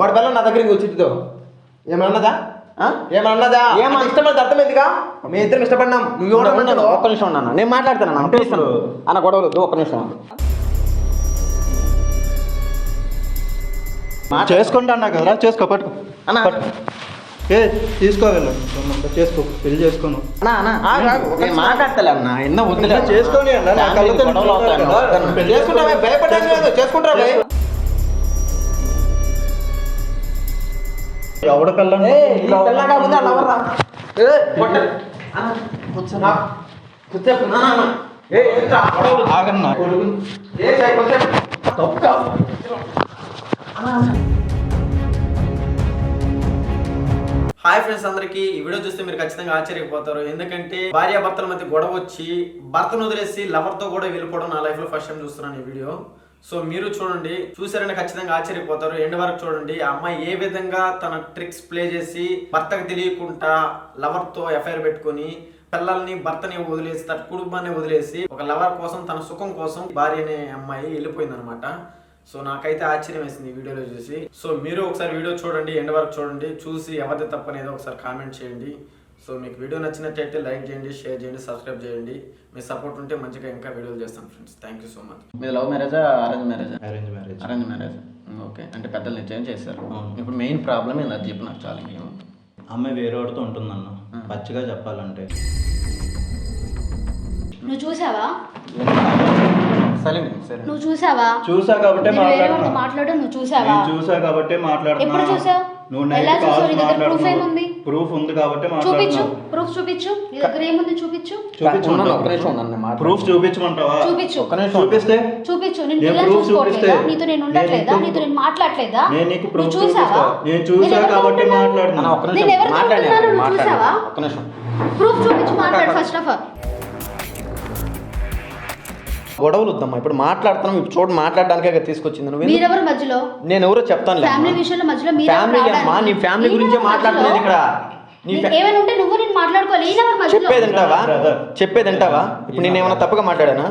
వాడి పిల్లలు నా దగ్గరికి వచ్చిద్దో ఏమన్నదా ఏమన్నదా ఏమన్నా ఇష్టపడి అర్థమైందిగా? మీ ఇద్దరం ఇష్టపడినాం. నువ్వు ఉన్నాను ఒక్క నిమిషం ఉన్నాను నేను మాట్లాడతాను అన్న అన్న. గొడవలు ఒక్క నిమిషం. చేసుకుంటా అన్నా కదరా చేసుకో పట్టుకో. అన్న. పట్టు. ఏ తీసుకో వెళ్ళు చేసుకో పెళ్ళి చేసుకోను. అన్న అన్న ఆగు, ఆగు. నేను మాట్లాడతలే అన్న ఎన్నో వద్దులే చేసుకోని అన్న, నా ఫ్యామిలీ కళ్ళతో గొడవలు అవుతాయి హాయ్ ఫ్రెండ్స్ అందరికి ఈ వీడియో చూస్తే మీరు ఖచ్చితంగా ఆశ్చర్యపోతారు. ఎందుకంటే భార్య భర్తల మధ్య గొడవ వచ్చి భర్తను వదిలేసి లవర్తో కూడా వెళ్ళిపోవడం నా లైఫ్లో ఫస్ట్ టైం చూస్తున్నాను ఈ వీడియో. సో మీరు చూడండి చూసారని ఖచ్చితంగా ఆశ్చర్యపోతారు. ఎండ్ వరకు చూడండి ఆ అమ్మాయి ఏ విధంగా తన ట్రిక్స్ ప్లే చేసి భర్తకు తెలియకుండా లవర్తో ఎఫ్ఐఆర్ పెట్టుకొని పిల్లల్ని భర్తని వదిలేసి తన కుటుంబాన్ని వదిలేసి ఒక లవర్ కోసం తన సుఖం కోసం భార్య అనే అమ్మాయి వెళ్ళిపోయింది సో నాకైతే ఆశ్చర్యం వేసింది ఈ వీడియోలో చూసి. సో మీరు ఒకసారి వీడియో చూడండి ఎండ్ వరకు చూడండి చూసి ఎవరిది తప్పనేది ఒకసారి కామెంట్ చేయండి. సో మీకు వీడియో నచ్చినట్టయితే లైక్ చేయండి షేర్ చేయండి సబ్స్క్రైబ్ చేయండి. మీ సపోర్ట్ ఉంటే మంచిగా ఇంకా వీడియోలు చేస్తాను friends. Thank you so much మీది లవ్ మ్యారేజా అరేంజ్ మ్యారేజా? Arrange marriage. Arrange marriage. Okay. అంటే పెద్దలు నిశ్చయం చేశారు. ఇప్పుడు మెయిన్ ప్రాబ్లం ఏంది? అది చెప్పు నాకు చాలా ఏమో అమ్మాయి వేరే వాడితో ఉంటుందన్న. పచ్చిగా చెప్పాలంటే. నువ్వు చూసావా? నువ్వు చూసావా? చూసా కాబట్టే మాట్లాడడం నువ్వు చూసావా? చూసా కాబట్టే మాట్లాడుతున్నా. ఎప్పుడు చూసావ్? నువ్వు ఎలా చూసావ్? నీ దగ్గర proof ఏముంది? ప్రూఫ్ ఉంది కాబట్టి చూపించు. ప్రూఫ్ చూపించు. నీ దగ్గర ఏముంది చూపించు. మాట్లాడు. ప్రూఫ్ చూపించమంటావా? చూపించు. ఒక్క నిమిషం చూపిస్తే? చూపించు. నేను పిల్లలు చూసుకోవట్లేదా? చూపిస్తే? నీతో నేను ఉండట్లేదా? నేను నీతో నేను మాట్లాడలేదా నేను నీకు ప్రూఫ్ చూసావా? నేను చూసా కాబట్టి మాట్లాడుతున్నా. ఒక్క నేను మాట్లాడాను, ఉంటున్నానో నువ్వు. చూసావా? ఒక్క నిమిషం. ప్రూఫ్ చూపించి మాట్లాడు ఫస్ట్. ఆఫ్ ఆల్ గొడవలు వద్దమ్మా. ఇప్పుడు మాట్లాడుతున్నాం ఇప్పుడు చూడు మాట్లాడడానికే తీసుకొచ్చింది. నువ్వు మీరెవరు మధ్యలో? నేను ఎవరో చెప్తాను ఫ్యామిలీ విషయంలో మధ్యలో మీరు ఫ్యామిలీ అమ్మా నీ ఫ్యామిలీ గురించే మాట్లాడుతున్నది ఇక్కడ. ఏమైనా ఉంటే నువ్వు నేను మాట్లాడుకోవాలి. చెప్పేది Brother. చెప్పేది వింటావా? ఇప్పుడు నేను ఏమైనా తప్పుగా మాట్లాడానా?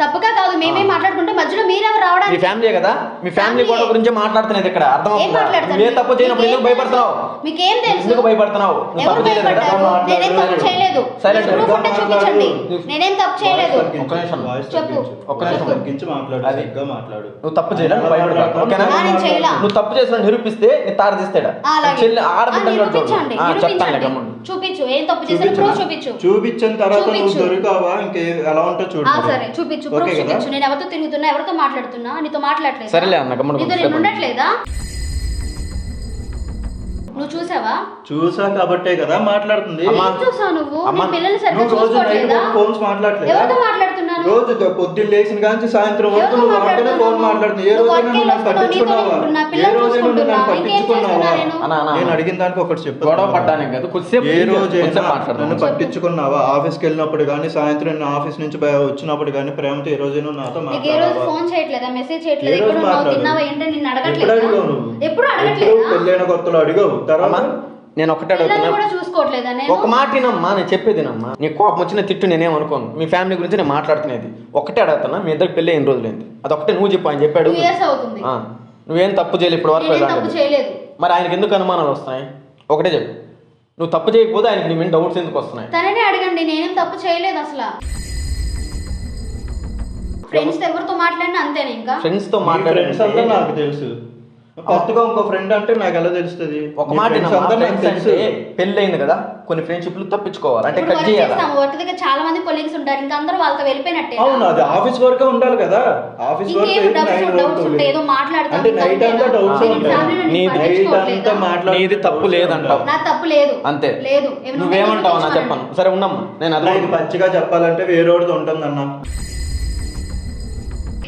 తప్పుగా కాదు మేమే మాట్లాడుకుంటే మధ్యలో మీరెవరు మీ రావడానికి ఫ్యామిలీ కదా? మీ ఫ్యామిలీ. గొడవ గురించే మాట్లాడుతున్నది ఇక్కడ ఏం అర్థమవుతుందా మాట్లాడతారు? నువ్వు ఏ తప్పు చేయనప్పుడు ఎందుకు భయపడుతున్నావు? మీకేం తెలుసు? ఎందుకు భయపడుతున్నావు? నువ్వు ఎవరు తప్పు చేయలేదు కదా? భయపడ్డారు నేనేం తప్పు చేయలేదు. Silent ప్రూఫ్గా ఉంటే చూపించండి నేనేం తప్పు చేయలేదు. ఒక్క నిమిషం. చెప్పు. ఒక్క నిమిషం. తగ్గించి మాట్లాడు. అది. సరిగ్గా మాట్లాడు. నువ్వు తప్పు చేయలేదు నువ్వు భయపడతావు ఓకేనా? ఆ, నేను చేయలా. నువ్వు తప్పు చేసిన నిరూపిస్తే నీ తాడు తీస్తాడా. ఆ, అలాగే. చెల్లి ఆ, చూడు. నిరూపించండి. ఆ, చెప్తానులే నిరూపించండి గమ్మున చూపించు. ఏం తప్పు చేశారు ప్రూఫ్ చూపించు. చూపించిన తర్వాత నువ్వు చూపించు. దొరికావా? ఇంకే ఎలా ఉంటో చూడు. ఆ సరే. చూపించు. ఓకే కదా? నేను ఎవరితో తిరుగుతున్నా ఎవరితో మాట్లాడుతున్నా నీతో మాట్లాడలేదు? సరేలే అన్న, గమ్మున నీతో కూర్చో. నేను ఉండట్లేదా నువ్వు చూసావా? చూసా కాబట్టే కదా మాట్లాడుతుంది. చూసావు నువ్వు? పిల్లలు సరిగ్గా చూసుకోవట్లేదా? ఫోన్స్ మాట్లాడలేదా? ఎవరితో మాట్లాడుతున్నాను రోజు పొద్దున్న లేచిన కానీ సాయంత్రం వరకు నువ్వు వాటినే? ఫోన్ మాట్లాడుతుంది ఏ రోజైనా నువ్వు నన్ను పట్టించుకున్నావా? ఏ రోజైనా నువ్వు నన్ను పట్టించుకున్నావా? నేను? అడిగిన దానికి ఒకటి చెప్పు గొడవ పడ్డానికి కాదు. కొద్దిసేపు ఏ రోజైనా నన్ను పట్టించుకున్నావా? ఆఫీస్కి వెళ్ళినప్పుడు కానీ సాయంత్రం నేను ఆఫీస్ నుంచి వచ్చినప్పుడు కానీ ప్రేమతో ఏ రోజైనా నాతో నీకు ఏ రోజు మాట్లాడావా ఫోన్ చేయట్లేదా? మెసేజ్ చేయట్లేదు? మాట్లాడు? ఎప్పుడు అడగట్లేదా? అడిగావు నువ్వు? ఎప్పుడు అడగట్లేదా? పెళ్ళైన కొత్తలో అడిగావు? తర్వాత? నేను ఒక్కటే పిల్లల్ని అడుగుతున్నా కూడా చూసుకోవట్లేదా నేను? ఒక మాట వినమ్మా నేను చెప్పేదినమ్మా నీ కోపం వచ్చిన తిట్టు నేనేం అనుకోను. మీ ఫ్యామిలీ గురించి నేను మాట్లాడుతున్నది. ఒకటే అడుగుతున్నా మీ ఇద్దరికి పెళ్ళి ఎన్ని రోజులైంది అది ఒకటే నువ్వు చెప్పు ఆయన చెప్పాడు. టూ ఇయర్స్ అవుతుంది. ఆ, నువ్వేం తప్పు చేయలేదు ఇప్పుడు వరకు మరి ఆయనకి ఎందుకు అనుమానాలు వస్తున్నాయి? ఒకటే చెప్పు. నువ్వు తప్పు చేయకపోతే ఆయనకి నీ మీద డౌట్స్ ఎందుకు వస్తున్నాయి? తననే అడగండి నేనేం తప్పు చేయలేదు అసలు. ఫ్రెండ్స్ ఎవరితో మాట్లాడినా అంతేనా ఇంకా? ఫ్రెండ్స్తో మాట్లాడే నాకు తెలుసు. కొత్తగా ఇంకో ఫ్రెండ్ అంటే నాకు ఎలా తెలుస్తుంది? ఒక మాట తెలుసు. పెళ్ళి అయింది కదా కొన్ని ఫ్రెండ్షిప్లు తప్పించుకోవాలి. అంటే కట్ చేయాలి? వర్క్ చాలా మంది కొలీగ్స్ ఉంటారు ఇంకా అందరూ వాళ్ళతో వెళ్ళిపోయినట్టే. అవును అది ఆఫీస్ వరకే ఉండాలి కదా. ఆఫీస్ వర్క్ ఏదో మాట్లాడతాం అంటే నైట్ అంతా డౌట్స్ ఉంటాయి. నీది- తప్పు లేదంటావు. నా తప్పు లేదు. అంతే. లేదు. నువ్వేమంటావు? నా. చెప్పను. సరే ఉండమ్మా నేను అది ఇది పచ్చిగా చెప్పాలంటే వేరేవాడితో ఉంటుందన్న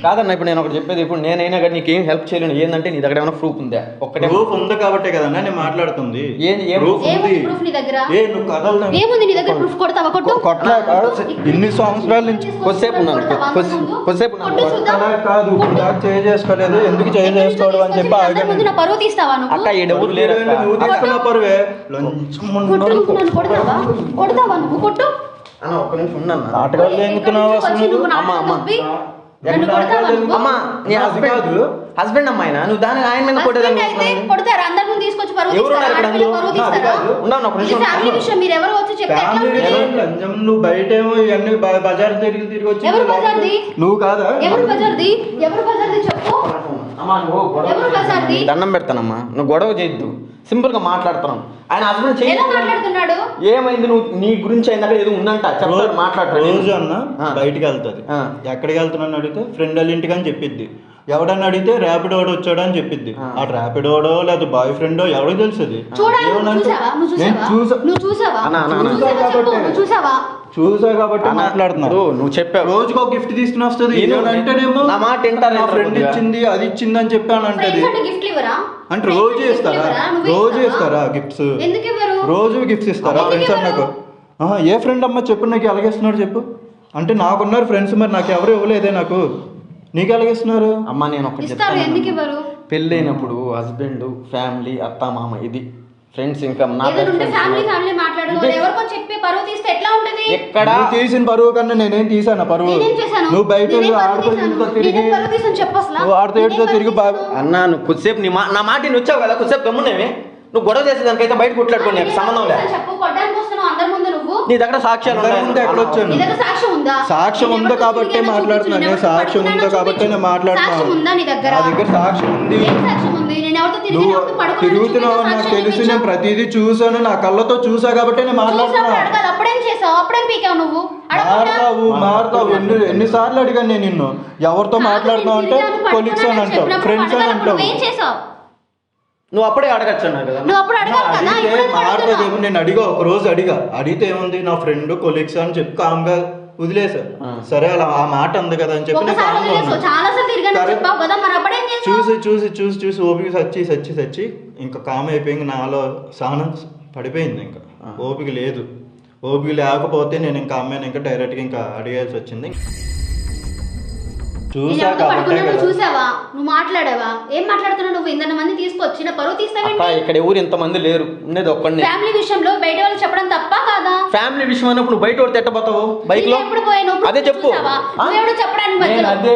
కాదన్న ఇప్పుడు నేను ఒకటి చెప్పేది ఇప్పుడు నేనైనా కానీ నీకేం హెల్ప్ చేయలేను. ఏంటంటే నీ దగ్గర ఏమైనా ప్రూఫ్ ఉందా? ఒక్కటే ప్రూఫ్ ఉంది కాబట్టే కదన్నా నేను మాట్లాడుతుంది. ఏం- ఏం- ప్రూఫ్ ఉంది. ప్రూఫ్ నీ దగ్గర? ఏ నువ్వు కథలు ఏముంది నీ దగ్గర ప్రూఫ్ కొడతావా? కొట్టు. కొట్టలే కాదు. ఇన్ని సంవత్సరాల నుంచి కొద్దిసేపు ఉన్నాను. కొద్ది- కొద్దిసేపు ఉన్నాను. కాదు ఇప్పుడు దాకా చేయి చేసుకోలేదు ఎందుకు చేయి చేసుకోవడం అని చెప్పి అందరి ముందు నా పరువు తీస్తావా నువ్వు? అక్క ఈ ఎవరు లేరు. నువ్వు తీసుకున్న పరువే. లంచం కొట్టు. నువ్వు. నన్ను కొడతావా? కొడతావా నువ్వు? కొట్టు. అన్న ఒక్క నిమిషం ఉండన్న నాటకాలు ఎంగుతున్నావు అమ్మ, అమ్మ. అమ్మా నీ హస్బెండ్ అమ్మాయినా నువ్వు దాని ఆయన మీద కొడతారు అందరి తీసుకొచ్చి పరువు ఎవరు తీస్తారా? ఉన్నారు ఇక్కడ ఆడపిల్ల అందులో? పరువు నా, అది తీస్తారా? కాదు. ఉండవు ఒక ఇది నిమిషం ఫ్యామిలీ విషయం మీరు ఎవరు వచ్చి చెప్తే ఎట్లా ఫ్యామిలీ ఉంటుంది? విషయం లంచం నువ్వు బయట ఏమో ఇవన్నీ బ- బజార్ తిరిగి తిరిగి వచ్చి ఎవరు బజార్ది? నువ్వు కాదా ఎవరు బజార్ది ఎవరు బజార్ది చెప్పు దండం పెడతానమ్మా. నువ్వు గొడవ చేయొద్దు. సింపుల్గా మాట్లాడుతున్నాం ఆయన హస్బెండ్ చేయి. ఎలా మాట్లాడుతున్నాడు? ఏమైంది నువ్వు? నీ గురించి అయినా అక్కడ ఏదో ఉందంట. చెప్తాడు రోజు మాట్లాడతాడు. రోజు అన్న ఆ. బయటికి వెళ్తుంది. ఆ. ఎక్కడికి వెళ్తున్నాను అడిగితే ఫ్రెండ్ వాళ్ళ ఇంటికి అని చెప్పిద్ది. ఎవడన్నా అడిగితే ర్యాపిడ్ ఓడో వచ్చాడు అని చెప్పిద్ది. ఆ. ర్యాపిడ్ ఓడో లేదా బాయ్ ఫ్రెండో నేను చూసావా? చూసా. కాబట్టి- నువ్వు చూసావా? చూసా కాబట్టి అన్న, మాట్లాడుతున్నా. ఇప్పుడు నువ్వు చెప్పావు. రోజుకి ఒక గిఫ్ట్ తీసుకుని వస్తుంది. అంటేనేమో నా మాట వింటారా నా ఇంత ఫ్రెండ్? ఇచ్చింది అది ఇచ్చింది అని చెప్పాను అంటది. అంటే రోజు ఇస్తారా రోజు? ఇస్తారా గిఫ్ట్స్ రోజు గిఫ్ట్స్ ఇస్తారా ఫ్రెండ్స్ ఇవ్వరు? నాకు ఆహా, ఏ ఫ్రెండ్ అమ్మ చెప్పు నాకు ఎలాగేస్తున్నారు చెప్పు. అంటే నాకున్నారు ఫ్రెండ్స్ మరి నాకు ఎవరు ఇవ్వలేదే నాకు? నీకు ఎలాగేస్తున్నారు అమ్మా నేను ఒకటి ఇస్తారు ఎందుకు ఇవ్వరు? పెళ్ళైనప్పుడు హస్బెండ్ ఫ్యామిలీ అత్త మామ ఇది ఫ్రెండ్స్ ఇంకా నా ఫ్యామిలీ. ఫ్యామిలీ మాట్లాడు. ఇదే- ఎవరికో చెప్పి పరువు తీస్తే ఎట్లా ఉంటది? ఎక్కడ? నువ్వు తీసిన పరువు కన్నా నేనేం తీసాను పరువు? నువ్వు బయట ఆడుతూ తిరిగి నువ్వు ఆడుతూ తిరిగి బాగా? అన్నా నువ్వు కొద్దిసేపు నీ మా నా మాట నువ్వు వచ్చావు కదా కొద్దిసేపు గమ్మునేవి. నువ్వు గొడవ చేసేదానికైతే బయట కొట్లాడుకోండి సంబంధం లేదు తీశాను చెప్పు కొట్టడానికి వస్తున్నావు అందరి ముందు నువ్వు నీ దగ్గర సాక్ష్యాలు వచ్చాను? సాక్ష్యం ఉందా? కాబట్టే మాట్లాడుతున్నాను. నేను సాక్ష్యం ఉందో కాబట్టే నేను. మాట్లాడుతున్నాను. సాక్ష్యం ఉందా నీ దగ్గర? సాక్ష్యం ఉంది. ఏం సాక్ష్యం ఉంది? నేను ఎవరితో తిరిగాను నువ్వు తిరుగుతున్నావు? నాకు తెలుసు. నేను ప్రతిదీ చూసాను నా కళ్ళతో చూసా కాబట్టి నేను చూసినప్పుడు మాట్లాడుతున్నా. అడగాలి. అప్పుడేం చేసావు? అప్పుడేం పీకావు నువ్వు? అడగకుండా? మారుతావు మారుతావు. ఎన్ని ఎన్నిసార్లు అడిగాను నేను నిన్ను? ఎవరితో మాట్లాడుతున్నావు నేను అంటే కొలీగ్స్ అని అంటావు ఫ్రెండ్స్ అని అంటావు. నువ్వేం అప్పుడే అడగచ్చు అన్నా కదా. నువ్వు అప్పుడు అడగాలి కదా? అడిగితే ఇప్పుడు? నేను అడిగా ఒక రోజు అడిగా. అడిగితే ఏముంది? నా ఫ్రెండ్ కొలీగ్స్ అని చెప్పి కామ్గా వదిలేసా ఆ. సరే అలా ఆ మాట ఉంది కదా అని చెప్పి నేను ఒకసారి కామ్గా వదిలేసావు ఉన్నా. చాలా సార్లు తిరిగాను. సరే. చెప్పావు కదా మరి అప్పుడేం చేసావు చూసి చూసి చూసి చూసి ఓపిక సచ్చి సచ్చి సచ్చి ఇంకా కామ్ అయిపోయింది. నాలో సహనం పడిపోయింది ఇంకా. ఓపిక లేదు. ఓపిక లేకపోతే నేను ఇంకా అమ్మాయిని ఇంకా డైరెక్ట్గా ఇంకా అడిగాల్సి వచ్చింది. చూసా కాబట్టే చూసావా నువ్వు మాట్లాడావా? ఏం మాట్లాడుతున్నావు నువ్వు? ఇంత మంది పరువు అక్క తీస్తావేంటి ఇక్కడ ఎవరు ఇంతమంది లేరు. ఉండేది ఒక్కడిని. ఫ్యామిలీ విషయంలో బయట వాళ్ళు చెప్పడం తప్ప కాదా? ఫ్యామిలీ విషయం అన్నప్పుడు బయట కొడితే ఎట్టబోతావు బైక్లో ఎప్పుడు పోయాను? అదే చెప్పు? నువ్వెవడు చెప్పడానికి? అదే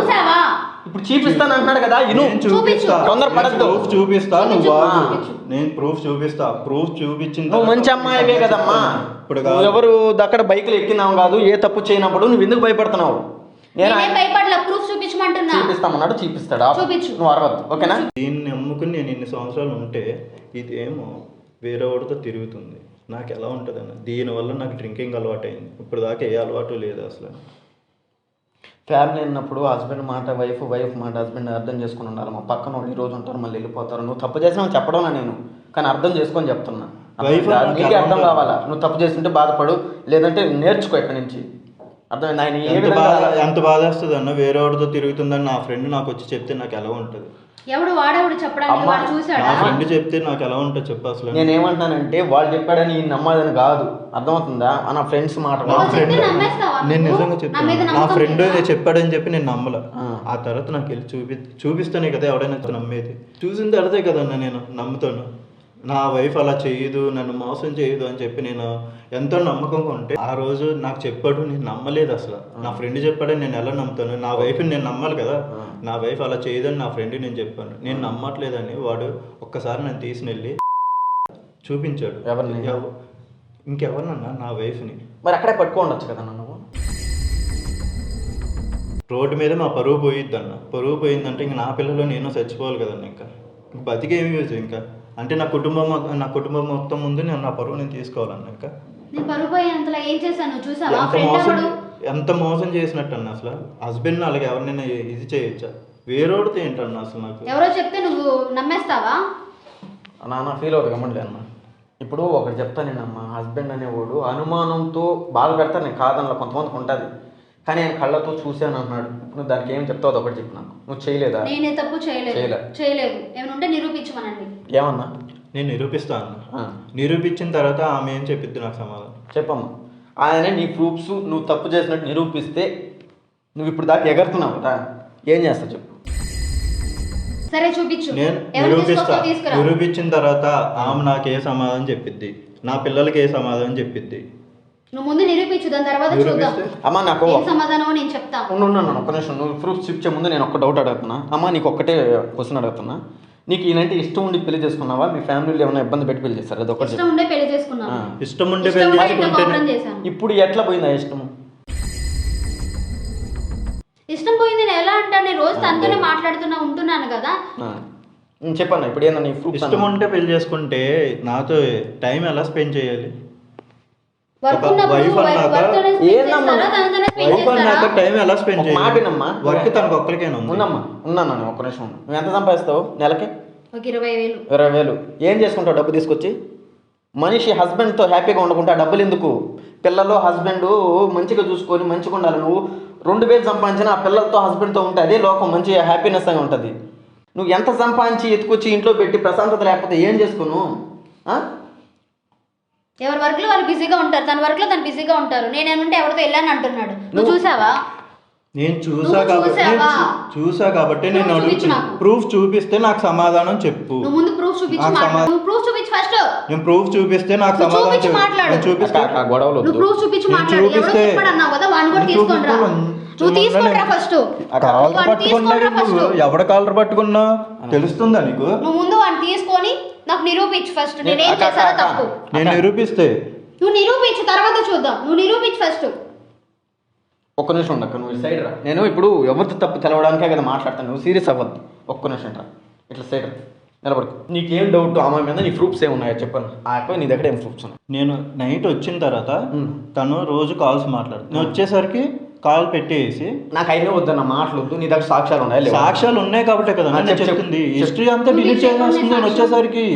చూసావా? ఇప్పుడు చూపిస్తాను అంటున్నాడు కదా ఇను. నేను చూపిస్తా. తొందర పడద్దు. ప్రూఫ్ చూపిస్తా నువ్వు. నేను ప్రూఫ్ చూపిస్తా. ప్రూఫ్ చూపించిన నువ్వు మంచి అమ్మాయివే కదమ్మా. ఇప్పుడు ఎవరు అక్కడ బైక్లు ఎక్కినావు కాదు ఏ తప్పు చేయనప్పుడు నువ్వు ఎందుకు భయపడుతున్నావు? నేను? భయపడలా? ప్రూఫ్ చూపించమంటున్నా. చూపిస్తామన్నాడు చూపిస్తాడు. నువ్వు అరవద్దు ఓకేనా? దీన్ని నమ్ముకుని నేను ఇన్ని సంవత్సరాలు ఉంటే ఇదేమో వేరే వాడితో తిరుగుతుంది. నాకు ఎలా ఉంటుంది అన్న దీనివల్ల నాకు డ్రింకింగ్ అలవాటు అయింది ఇప్పుడు దాకా ఏ అలవాటు లేదు అసలు. ఫ్యామిలీ అన్నప్పుడు హస్బెండ్ మాట వైఫ్ వైఫ్ మాట హస్బెండ్ అర్థం చేసుకుని ఉండాలి. మా పక్కన వాళ్ళు ఈ రోజు ఉంటారు మళ్ళీ వెళ్ళిపోతారు. నువ్వు తప్పు చేసినా చెప్పడం నేను కానీ అర్థం చేసుకొని చెప్తున్నా. నాకు అర్థం కావాలా? నువ్వు తప్పు చేస్తుంటే బాధపడు లేదంటే నేర్చుకో ఇక్కడి నుంచి. అర్థమైంది? ఆయన ఎంత బాధ ఎంత బాధ వస్తుంది అన్న వేరే వాడితో తిరుగుతుందని నా ఫ్రెండ్ నాకు వచ్చి చెప్తే నాకు ఎలా ఉంటుంది? ఎవడు వాడేవాడు చెప్పడానికి వాడు నా చూసాడా ఫ్రెండ్ చెప్తే నాకు ఎలా ఉంటుంది చెప్పు అసలు. నేను ఏమంటానంటే వాళ్ళు చెప్పాడని ఈయన నమ్మాలని కాదు. అర్థమవుతుందా? ఆ నా ఫ్రెండ్స్ మాట నా ఫ్రెండ్ నేను? నిజంగా నా చెప్తాను నా ఫ్రెండ్? చెప్పాడని చెప్పి నేను నమ్మల. ఆ. ఆ తర్వాత నాకు వెళ్ళి చూపి చూపిస్తానే కదా ఎవడైనా నమ్మేది చూసిన తర్వాతే కదన్నా నేను నమ్ముతాను. నా వైఫ్ అలా చేయదు నన్ను మోసం చేయదు అని చెప్పి నేను ఎంతో నమ్మకంగా ఉంటే ఆ రోజు నాకు చెప్పాడు నేను నమ్మలేదు అసలు. నా ఫ్రెండ్ చెప్పాడని నేను ఎలా నమ్ముతాను? నా వైఫ్ని నేను నమ్మాలి కదా. నా వైఫ్ అలా చేయదని నా ఫ్రెండ్ నేను చెప్పాను. నేను నమ్మట్లేదని వాడు ఒక్కసారి నన్ను తీసుకుని వెళ్ళి చూపించాడు. ఎవరిని? ఎవ- ఇంకెవరినన్నా నా వైఫ్ని. మరి అక్కడే పట్టుకోండొచ్చు కదా నువ్వు? రోడ్డు మీద మా పరువు పోయిద్ది అన్న పరువు పోయిందంటే ఇంక నా పిల్లలు నేను చచ్చిపోవాలి కదన్న ఇంకా ఇంక. బతికేమి యూజ్ ఇంకా. అంటే నా కుటుంబం నా కుటుంబం మొత్తం ముందు నేను నా పరువు నేను తీసుకోవాలన్న ఇంకా నేను పరుగు పోయినంతలో ఏం చేశాను? చూసావా? ఎంత ఫ్రెండ్ మోసం ఎవడు? ఎంత మోసం చేసినట్టు అన్న అసలు హస్బెండ్ అలాగే ఎవరినైనా ఇది చేయొచ్చా? వేరేవాడితో ఏంటన్న అసలు నాకు? ఎవరో చెప్తే నువ్వు నమ్మేస్తావా? నాన్న ఫీల్ అవుతుంది గమ్మండి అన్న. ఇప్పుడు ఒకటి చెప్తాను నేను అమ్మ హస్బెండ్ అనేవాడు అనుమానంతో బాధ పెడతాను నేను కాదనలో కొంతమందికి ఉంటుంది. కానీ ఆయన కళ్ళతో చూశాను అన్నాడు నువ్వు దానికి ఏం చెప్తావు? ఒకటి చెప్పు నాకు. నువ్వు చేయలేదా? నేనే తప్పు చేయలేదు. చేయలే. చేయలేదు. ఏమైనా ఉంటే నిరూపించమనండి. ఏమన్నా? నేను నిరూపిస్తాను ఆ, నిరూపించిన తర్వాత ఆమె ఏం చెప్పిద్ది నాకు సమాధానం? చెప్పమ్మా. ఆయన నీ ప్రూఫ్స్ నువ్వు తప్పు చేసినట్టు నిరూపిస్తే నువ్వు ఇప్పుడు దాకా ఎగరుతున్నావు కదా. ఏం చేస్తావు చెప్పు. సరే చూపించు. నేను ఎవరు నిరూపిస్తా. తీసుకురా. నిరూపించిన తర్వాత ఆమె నాకు ఏ సమాధానం చెప్పిద్ది? నా పిల్లలకి ఏ సమాధానం చెప్పిద్ది? నువ్వు ముందు నిరూపించు దాని తర్వాత చూద్దాం. నిరూపిస్తే అమ్మ నాకు ఏం నేను ఉండు, ఒక్క నిమిషం నువ్వు ప్రూఫ్ చూపించే ముందు నేను ఒక్క డౌట్ అడుగుతున్నా. అమ్మ నీకు ఒక్కటే క్వశ్చన్ అడుగుతున్నా. నీకు ఈయనంటే ఇష్టం ఉండి పెళ్ళి చేసుకున్నావా? మీ ఫ్యామిలీలో ఏమైనా ఇబ్బంది పెట్టి పెళ్ళి చేస్తారు అది ఒకటి ఇష్టం ఉండే పెళ్ళి చేసుకున్నాను. ఆ. ఇష్టం పెళ్ళి చేసుకుంటే ఇప్పుడు ఎట్లా పోయింది ఆ ఇష్టం? ఇష్టం పోయింది నేను ఎలా అంటాను నేను రోజు తనతోనే మాట్లాడుతున్నా ఉంటున్నాను కదా. చెప్పన్న ఇప్పుడు ఏందా నీ ప్రూఫ్ ఇష్టం ఉంటే పెళ్ళి చేసుకుంటే నాతో టైం ఎలా స్పెండ్ చేయాలి? టైం ఎలా స్పెండ్. వర్క్ తనకు ఒక్కరికేనా ఉంది. ఉన్నమ్మా ఉన్నాను నేను ఒక్క నిమిషం. నువ్వు ఎంత సంపాదిస్తావు నెలకి? ఒక ఇరవై వేలు. ఇరవై వేలు. ఏం చేసుకుంటావు డబ్బు తీసుకొచ్చి? మనిషి హస్బెండ్తో హ్యాపీగా ఉండకుంటే ఆ డబ్బులు ఎందుకు? పిల్లలు హస్బెండ్ మంచిగా చూసుకొని మంచిగా ఉండాలి. నువ్వు రెండు వేలు సంపాదించినా ఆ పిల్లలతో హస్బెండ్తో ఉంటే అదే లోకం మంచి హ్యాపీనెస్ అని ఉంటుంది. నువ్వు ఎంత సంపాదించి ఎత్తుకొచ్చి ఇంట్లో పెట్టి ప్రశాంతత లేకపోతే ఏం చేసుకోను ఆ? ఎవరి వర్క్లో వాళ్ళు బిజీగా ఉంటారు తన వర్క్లో తను బిజీగా ఉంటారు. నేనేమంటే ఎవరితో వెళ్ళాను అంటున్నాడు. నువ్వు చూసావా? నేను చూసా కాబట్టి చూసా కాబట్టి నేను అడుగుతున్నా. ప్రూఫ్ చూపిస్తే నాకు సమాధానం చెప్పు. ముందు ప్రూఫ్ చూపించి ప్రూఫ్ చూపించి ఫస్ట్ నేను ప్రూఫ్ చూపిస్తే నాకు సమాధానం చెప్పు. చూపిస్తే గొడవలు నువ్వు. ప్రూఫ్ చూపించి మాట్లాడు. చూపిస్తే- అన్నావు కదా వాడిని కూడా నేను తీసుకొని రా. చూపించాను. నువ్వు తీసుకొని రా నేను- ఫస్ట్ అక్క, కాళ్ళు వాడిని పట్టుకున్నా తీసుకొని రా ఫస్ట్ నువ్వు ఎవడ కాళ్ళు పట్టుకున్నా? తెలుస్తుందా నీకు? నువ్వు ముందు వాడిని తీసుకొని నాకు నిరూపించు ఫస్ట్ నేనేం అక్క, చేశానో అక్క, తప్పు. నేను నిరూపిస్తే. నువ్వు నిరూపించు తర్వాత చూద్దాం. నువ్వు నిరూపించు ఫస్ట్ ఒక్క నిమిషం ఉండక్క నువ్వు సైడ్ రా. నేను ఇప్పుడు ఎవరితో తప్పు తెలవడానికే కదా మాట్లాడతాను. నువ్వు సీరియస్ అవ్వద్దు. ఒక్క నిమిషం రా. ఇట్లా సైడ్ రా. నిలబడుకో. నీకేం డౌట్ ఆమె మీద? నీ ప్రూఫ్స్ ఏమున్నాయో చెప్పను ఆ నీ దగ్గర ఏం ప్రూఫ్స్ ఉన్నాయి? నేను నైట్ వచ్చిన తర్వాత. తను రోజు కాల్స్ మాట్లాడు నేను వచ్చేసరికి కాల్ పెట్టేసి నాకు అయినా వద్దన్న మాటలు వద్దు నీ దగ్గర సాక్ష్యాలు ఉన్నాయి లేవా? సాక్ష్యాలు ఉన్నాయి కాబట్టి కదా. చెప్తుంది. హిస్టరీ అంతా డిలీట్ సాక్ష్యం. వచ్చేసరికి.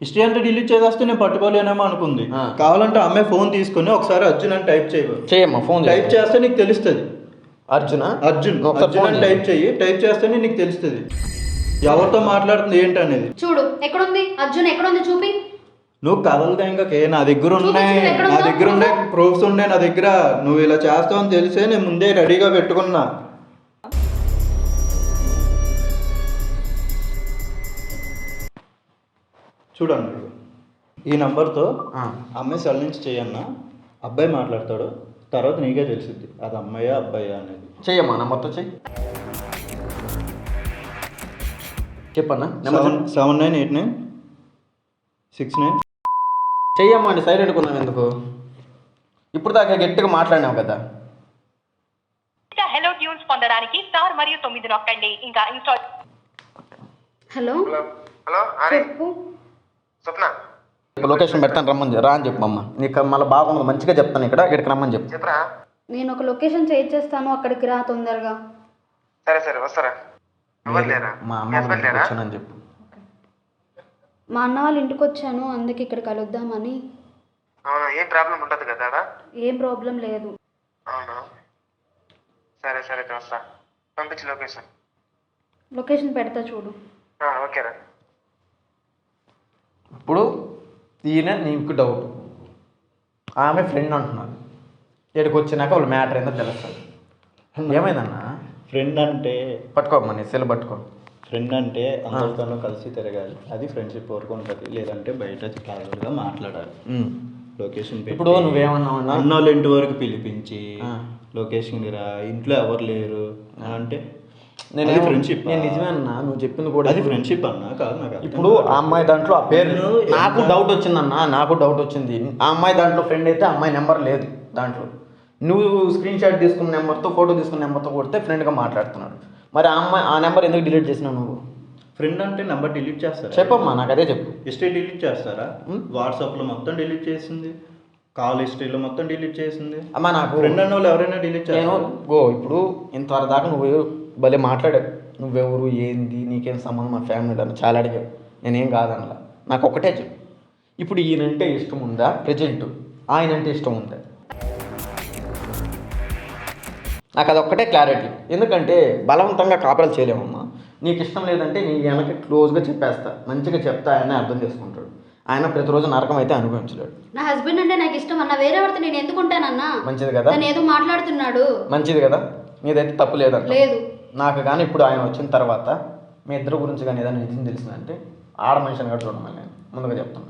హిస్టరీ అంతా డిలీట్ చేసేస్తే నేను పట్టుకోలేనేమో అనుకుంది. కావాలంటే అమ్మాయి ఫోన్ తీసుకొని ఒకసారి అర్జున్ అని టైప్ చేయవు చేయమ్మా ఫోన్ టైప్ చేస్తే నీకు తెలుస్తుంది. అర్జున? అర్జున్ అర్జున్ అని టైప్ చెయ్యి. టైప్ చేస్తేనే నీకు తెలుస్తుంది. ఎవరితో మాట్లాడుతుంది ఏంటి అనేది చూడు ఎక్కడుంది? అర్జున్ ఎక్కడుంది చూపి. నువ్వు కదలదా ఇంకా? నా దగ్గర ఉన్నాయి నా? దగ్గర ఉన్నాయి ప్రూఫ్స్ ఉన్నాయి నా దగ్గర. నువ్వు ఇలా చేస్తావు అని తెలిసే నేను ముందే రెడీగా పెట్టుకున్నా. చూడండి. ఈ నంబర్తో ఆ. అమ్మాయి సెల్ నుంచి చేయన్నా. అబ్బాయి మాట్లాడతాడు. తర్వాత నీకే తెలిసిద్ది. అది అమ్మాయా అబ్బాయా అనేది. చెయ్యమ్మా నా మొత్తం చెయ్యి. చెప్పన్నా number seven seven nine eight nine six nine. చెయ్యమ్మా అండి సైలెంట్ కొన్నాం ఎందుకు? ఇప్పుడు దాకా గట్టిగా మాట్లాడినావు కదా. ఇంకా హెలో ట్యూన్స్ పొందడానికి స్టార్ మరియు తొమ్మిది నొక్కండి. ఇంకా ఇన్స్టాల్ హలో. హలో చెప్పు. స్వప్న. లొకేషన్ పెడతాను రమ్మని. రా అని చెప్పు అమ్మ. నీకు మళ్ళీ బాగుంది మంచిగా చెప్తాను ఇక్కడ ఇక్కడికి రమ్మని చెప్పు. చెప్పరా? నేను ఒక లొకేషన్ షేర్ చేస్తాను అక్కడికి రా తొందరగా. సరే సరే వస్తారా? ఎవరు లేరా? మా మీ అమ్మ హస్బెండ్ లేరా? వచ్చానని చెప్పు. మా అన్న వాళ్ళ ఇంటికి వచ్చాను అందుకే ఇక్కడ కలుద్దామని. అవునా ఏం ప్రాబ్లం ఉండదు కదా ఆడ? ఏం ప్రాబ్లం లేదు. అవునా? సరే సరే అయితే వస్తా. పంపించు లొకేషన్. లొకేషన్ పెడతా చూడు. ఆ, ఓకేరా ఇప్పుడు ఈయన నీకు డౌట్ ఆమె ఫ్రెండ్ అంటున్నారు ఇక్కడికి వచ్చినాక వాళ్ళు మ్యాటర్ ఏందో తెలుస్తుంది. ఏమైందన్నా? ఫ్రెండ్ అంటే పట్టుకోమ్మా నీ సెల్ పట్టుకో. ఫ్రెండ్ అంటే అందరితోనూ కలిసి తిరగాలి. అది ఫ్రెండ్షిప్ వరకు ఉంటుంది. లేదంటే బయట క్యాజువల్గా మాట్లాడాలి. లొకేషన్ ఇప్పుడు నువ్వేమన్నావు అన్నా? వాళ్ళ ఇంటి వరకు పిలిపించి. లొకేషన్ రా ఇంట్లో ఎవరు లేరు అంటే నేను ఫ్రెండ్షిప్ నేను నిజమే అన్నా నువ్వు చెప్పింది కూడా అది ఫ్రెండ్షిప్ అన్న? కాదు నాకు ఇప్పుడు ఆ అమ్మాయి దాంట్లో ఆ పేరు నాకు డౌట్ వచ్చిందన్న నాకు డౌట్ వచ్చింది. ఆ అమ్మాయి దాంట్లో ఫ్రెండ్ అయితే అమ్మాయి నెంబర్ లేదు దాంట్లో. నువ్వు స్క్రీన్ షాట్ తీసుకున్న నెంబర్తో ఫోటో తీసుకున్న నెంబర్తో కొడితే ఫ్రెండ్గా మాట్లాడుతున్నాడు. మరి ఆ అమ్మాయి ఆ నెంబర్ ఎందుకు డిలీట్ చేసినావు నువ్వు? ఫ్రెండ్ అంటే నెంబర్ డిలీట్ చేస్తారా? చెప్పమ్మా నాకు అదే చెప్పు. హిస్టరీ డిలీట్ చేస్తారా? వాట్సాప్లో మొత్తం డిలీట్ చేసింది. కాల్ హిస్టరీలో మొత్తం డిలీట్ చేసింది. అమ్మా నాకు ఫ్రెండ్ అన్న వాళ్ళు ఎవరైనా డిలీట్ చేస్తారు? గో ఇప్పుడు ఇంతవరకు దాకా నువ్వు భలే మాట్లాడావు నువ్వెవరు? ఏంది? నీకేం సంబంధం? మా ఫ్యామిలీ అని చాలా అడిగావు నేనేం కాదనలా. నాకు ఒకటే చెప్పు. ఇప్పుడు ఈయనంటే ఇష్టం ఉందా? ప్రజెంట్ ఆయన అంటే ఇష్టం ఉందా? నాకు అదొక్కటే క్లారిటీ ఎందుకంటే బలవంతంగా కాపరాలు చేయలేమమ్మా. నీకు ఇష్టం లేదంటే నీ వెనక క్లోజ్గా చెప్పేస్తా. మంచిగా చెప్తా ఆయన అర్థం చేసుకుంటాడు. ఆయన ప్రతిరోజు నరకం అయితే అనుభవించలేడు. నా హస్బెండ్ అంటే నాకు ఇష్టం అన్న వేరే వాడితో నేను ఎందుకు ఉంటానన్నా మంచిది కదా? తను ఏదో మాట్లాడుతున్నాడు. మంచిది కదా? నీదైతే తప్పు లేదంట. లేదు. నాకు కానీ ఇప్పుడు ఆయన వచ్చిన తర్వాత మీ ఇద్దరు గురించి కానీ ఏదైనా నిజం తెలిసిందంటే ఆడ మనిషిని కూడా చూడమని నేను ముందుగా చెప్తున్నాను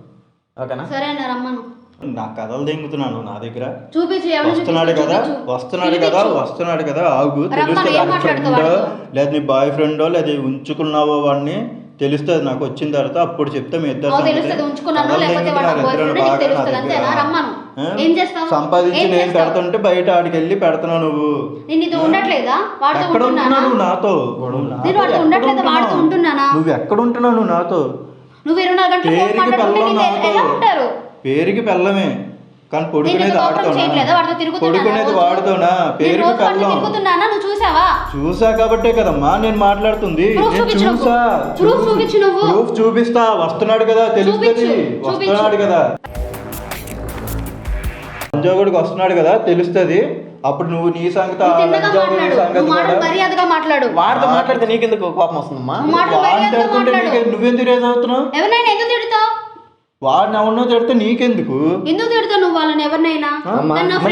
ఓకేనా? సరే అన్న రమ్మను. నా కథలు దింగుతున్నాను నా దగ్గర. చూపించు ఎవరు వస్తున్నాడు కదా. వస్తున్నాడు కదా. వస్తున్నాడు కదా? ఆగు తెలుస్తుంది ఏం నా మాట్లాడుతావు ఫ్రెండో? లేదా నీ బాయ్ ఫ్రెండో? లేదా ఉంచుకున్నావో వాడిని? తెలుస్తుంది నాకు వచ్చిన తర్వాత అప్పుడు చెప్తే మీ ఇద్దరు కథలు లేకపోతే వాడు దింగుతున్నారు ఇద్దరు బాగా నా దగ్గర. సంపాదించి ఏం నేను? పెడుతుంటే బయట ఆడికి వెళ్ళి పెడుతున్నావు నువ్వు? ఉండట్లేదా? వాడితో ఎక్కడ ఉంటున్నావు నాతో? నువ్వు ఎక్కడ ఉండట్లేదా? వాడితో ఉంటున్నావు? నాతో? పేరుకి పెళ్ళమే. కానీ పొడుకునేది ఆడుతోనా? పొడుకునేది? వాడుతోనా? పేరుకి పెళ్ళం. చూసా కాబట్టే కదమ్మా నేను మాట్లాడుతుంది. చూసా. ప్రూఫ్ చూపిస్తా. వస్తున్నాడు కదా తెలుస్తుంది. వస్తున్నాడు. కదా. లంజోగుడికి వస్తున్నాడు కదా తెలుస్తుంది. అప్పుడు నువ్వు నీ సంగతి ఆ లంజోగుడి కూడా మర్యాదగా మాట్లాడు. వాడితో మాట్లాడితే నీకెందుకు కోపం వస్తుందమ్మా? వాడిని తిడుతుంటే నీకే- నువ్వెందుకు రేజ్ అవుతున్నావు? ఎవరినైనా ఎందుకు తిడతావు? వాడిని ఎవరినో తిడితే నీకెందుకు? ఎందుకు తిడతావు నువ్వు వాళ్ళని? ఎవరినైనా?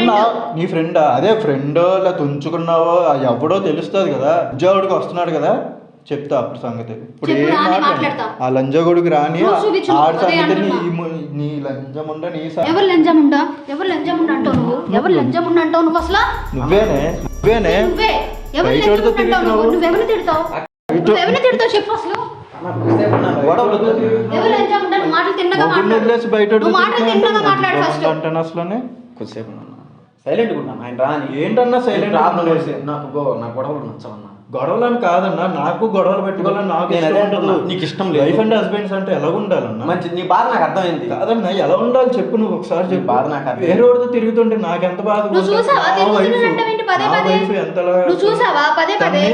నా- ఫ్రెండా అదే ఫ్రెండో ఇలా తుంచుకున్నావో ఎవడో తెలుస్తుంది కదా. ఉద్యోగుడికి వస్తున్నాడు కదా. చెప్తా అప్పుడు సంగతి. ఇప్పుడు ఏం మాట్లాడు? మాట్లాడతా. ఆ లంజగొడుకు రాని ఆడి సంగతి నీ లంజముండ నీ ఎవరు లంజముండా? ఎవరు లంజముండా అంటావు నువ్వు? ఎవరు లంజముండా అంటావు నువ్వు అసలు? నువ్వేనే నువ్వేనే. నువ్వే? ఎవరు లంజముండా అంటావు నువ్వు? నువ్వెవరిని తిడతావు? నువ్వెవరిని తిడతావు చెప్పు అసలు. ఎవరు లంజముండా? మాటలు తిన్నగా మాట్లాడు. బయట మాటలు తిన్నగా మాట్లాడు ఫస్ట్. అంటాను అసలు కొద్దిసేపు ఉన్నా సైలెంట్ ఉన్నాను. ఆయన రాని. ఏంటన్నా? లేదు. నాకు గో- నాకు గొడవలు నచ్చవన్నా గొడవలని కాదన్నా నాకు గొడవలు పెట్టుకోవాలని నాకు నేను ఇష్టం అదే ఉండదు. నీకు ఇష్టం లేదు. వైఫ్ అండ్ హస్బెండ్స్ అంటే ఎలా ఉండాలన్నా మంచి నీ బాధ నాకు అర్థమైంది కాదన్నా ఎలా ఉండాలి చెప్పు నువ్వు ఒకసారి నీ చెప్పు బాధ నాకు అర్థం. వేరే వాడితో తిరుగుతుంటే నాకు ఎంత బాధ నువ్వు చూసావా? తిరుగుతున్నానంటావేంటి పదే పదే? ఎంతలా నువ్వు చూసావా? పదే పదే? తన్ని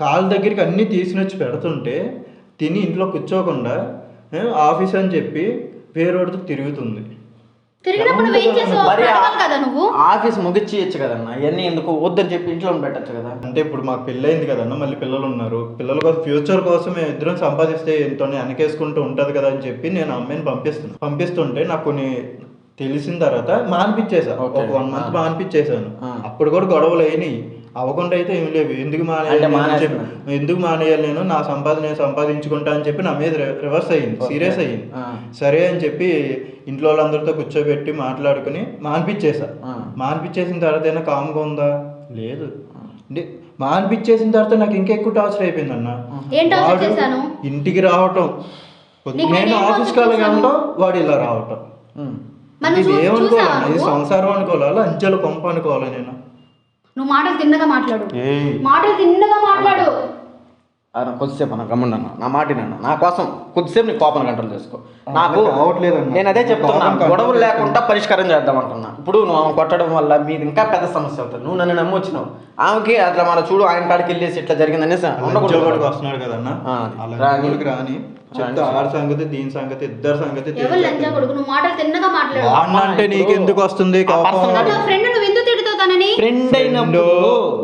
కాళ్ళ దగ్గరికి అన్ని తీసుకొచ్చి పెడుతుంటే తిని ఇంట్లో కూర్చోకుండా ఏ, ఆఫీస్ అని చెప్పి వేరే వాడితో తిరుగుతుంది తిరిగినప్పుడు కదా నువ్వు? ఆఫీస్ ముగిచ్చేయచ్చు కదన్నా ఇవన్నీ ఎందుకు వద్దని చెప్పి ఇంట్లో పెట్టచ్చు కదా? అంటే ఇప్పుడు మాకు పెళ్ళయింది కదన్న మళ్ళీ పిల్లలు ఉన్నారు. పిల్లల కోసం ఫ్యూచర్ కోసం మేము ఇద్దరం సంపాదిస్తే ఎంతో వెనకేసుకుంటూ ఉంటది కదా అని చెప్పి నేను అమ్మాయిని పంపిస్తున్నాను పంపిస్తుంటే నాకు కొన్ని తెలిసిన తర్వాత మానిపించేసా Okay. ఒక వన్ మంత్ ఆ. మానిపించేశాను. ఆ. అప్పుడు కూడా గొడవలు అయినాయి. అవ్వకుండా అయితే ఏం లేవు. ఎందుకు మానేయాలి మానేస్తున్నా. ఎందుకు మానేయాలి నేను? నా సంపాదన నేను సంపాదించుకుంటా అని చెప్పి నా మీద రివర్స్ అయ్యింది. సీరియస్ అయ్యింది. సరే అని చెప్పి ఇంట్లో వాళ్ళందరితో కూర్చోబెట్టి మాట్లాడుకుని మానిపించేసా. మానిపించేసిన తర్వాత అయినా కామ్గా ఉందా? లేదు. అంటే మానిపించేసిన తర్వాత నాకు ఇంకా ఎక్కువ టార్చర్ అయిపోయింది అన్న. వాడు? ఇంటికి రావటం. నేను ఆఫీస్కి వెళ్ళగలటం వాడు ఇలా రావటం. ఇది ఏమనుకోవాలి ఇది? సంసారం అనుకోవాలా? అంచెల కొంప అనుకోవాలి నేను? నువ్వు మాటలు తిన్నగా మాట్లాడు. ఏయ్. మాటలు తిన్నగా మాట్లాడు. అన్న, కొద్దిసేపు అన్న గమ్ముండన్న నా మాట వినన్న. నా కోసం కొద్దిసేపు నీ కోపం కంట్రోల్ చేసుకో. నాకు అట్లా కావట్లేదన్న. నేను అదే చెప్తున్నా. గొడవలు. లేకుండా పరిష్కారం చేద్దాం అంటున్నా. ఇప్పుడు నువ్వు ఆమె కొట్టడం వల్ల మీది ఇంకా పెద్ద సమస్య అవుతుంది. నువ్వు నన్ను నమ్మొచ్చినావు ఆమెకి అట్లా మన చూడు ఆయన కాడికి వెళ్ళేసి ఇట్లా జరిగిందనేసి ఉండకూడదు వస్తున్నాడు కదన్న. రాని. చెప్తే సంగతి దీని సంగతి ఇద్దరు సంగతి ఎవరు లంచా కొడుకు? నువ్వు మాటలు తిన్నగా మాట్లాడు. వాడిని అంటే నీకెందుకు వస్తుంది ఆ కోపం? తనని ఫ్రెండ్ అయినప్పుడు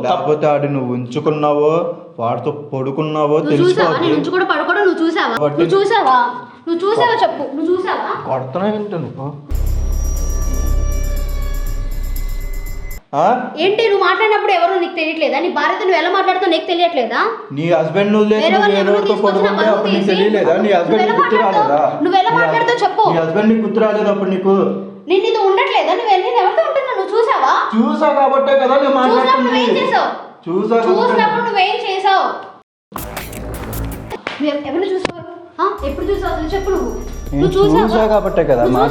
లేకపోతే ఆడు నువ్వు ఉంచుకున్నావో వాడితో పడుకున్నావో నువ్వు చూసావా? నేను తెలుసుకోవాలి నుంచి కూడా పడుకోవడం నువ్వు చూసావా? నువ్వు చూసావా? నువ్వు చూసావా చెప్పు. నువ్వు చూసావా? కొడుతున్నా ఏంటి నువ్వు ఆ? ఏంటి? నువ్వు మాట్లాడినప్పుడు ఎవరు నీకు తెలియట్లేదా? నీ భార్యతో నువ్వు ఎలా మాట్లాడుతావు నీకు తెలియట్లేదా? నీ హస్బెండ్ నువ్వు వేరే నువ్వు వాళ్ళని వేరే ఎవరు వాడితో తీసుకొచ్చినా పడుకుంటే అప్పుడు నీకు తీసి, తెలియలేదా? నీ హస్బెండ్ నువ్వు నీకు గుర్తు ఎలా రాలేదా? నువ్వు ఎలా నీ మాట్లాడతావు హస్- చెప్పు. నీ హస్బెండ్ నీకు గుర్తు రాలేదు అప్పుడు నీకు? నేను నీతో ఉండట్లేదా? నువ్వు వెళ్ళి ఎవరితో చూసావా? చూసా కాబట్టే కదా నేను మాట్లాడుతుంది. చేసావు? చూసా చూసినప్పుడు నువ్వేం చేసావు? నువ్వు ఎవ- ఎవరిని చూసావు? ఎప్పుడు చూసావు చెప్పు నువ్వు. నేను నువ్వు చూసావా? చూసా కాబట్టే కదా చూసాను?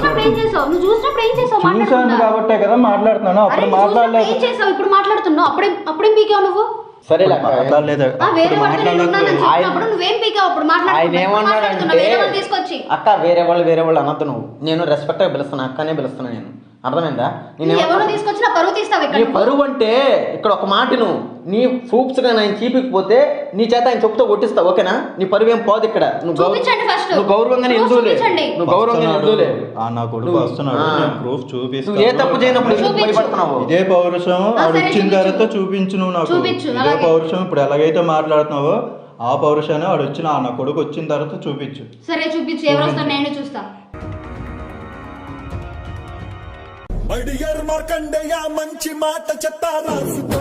కాబట్టే కదా మాట్లాడుతున్నాను. అప్పుడు మాట్లాడలేదు. ఇప్పుడు మాట్లాడుతున్నావు. అప్పుడే అప్పుడేం పీకావు నువ్వు? సరే మాట్లాడలేదు. ఆయన- ఏమన్నాడంటే అక్క వేరే వాళ్ళు వేరే వాళ్ళు అనొద్దు నువ్వు. నేను రెస్పెక్ట్గా పిలుస్తున్నా అక్కనే పిలుస్తున్నా నేను. అర్థమైందా? నేను ఎవరు ఏమన్నా- తీసుకొచ్చి నా పరువు తీస్తావు ఇక్కడ నీ. పరువు అంటే ఇక్కడ ఒక మాట నువ్వు. నీ ప్రూఫ్స్గా ఆయన చూపించకపోతే నీ చేత ఆయన చెప్తే కొట్టిస్తావు ఓకేనా? నీ పరువు ఏం పోదు ఇక్కడ. నువ్వు. నువ్వు గౌరవంగానే ఎందులే. నువ్వు గౌరవంగానే వస్తున్నాడు. ఎందులే ఆ, నా కొడుకు వస్తున్నాడు. ప్రూఫ్ చూపిస్తాను. నువ్వు ఏ తప్పు చేయనప్పుడు. భయపడుతున్నావు ఇదే పౌరుషం. సరే, వచ్చిన. తర్వాత చూపించు నువ్వు నాకు. చూపించు, ఇదే అలాగే. పౌరుషం. ఇప్పుడు ఎలాగైతే మాట్లాడుతున్నావో ఆ పౌరుషాన్ని వాడు వచ్చిన ఆ నా కొడుకు వచ్చిన తర్వాత చూపించు. సరే చూపించు. ఎవరు వస్తారు? నేను చూస్తా. మడియర్ మార్కండయ్య మంచి మాట చెత్త రాసుకో.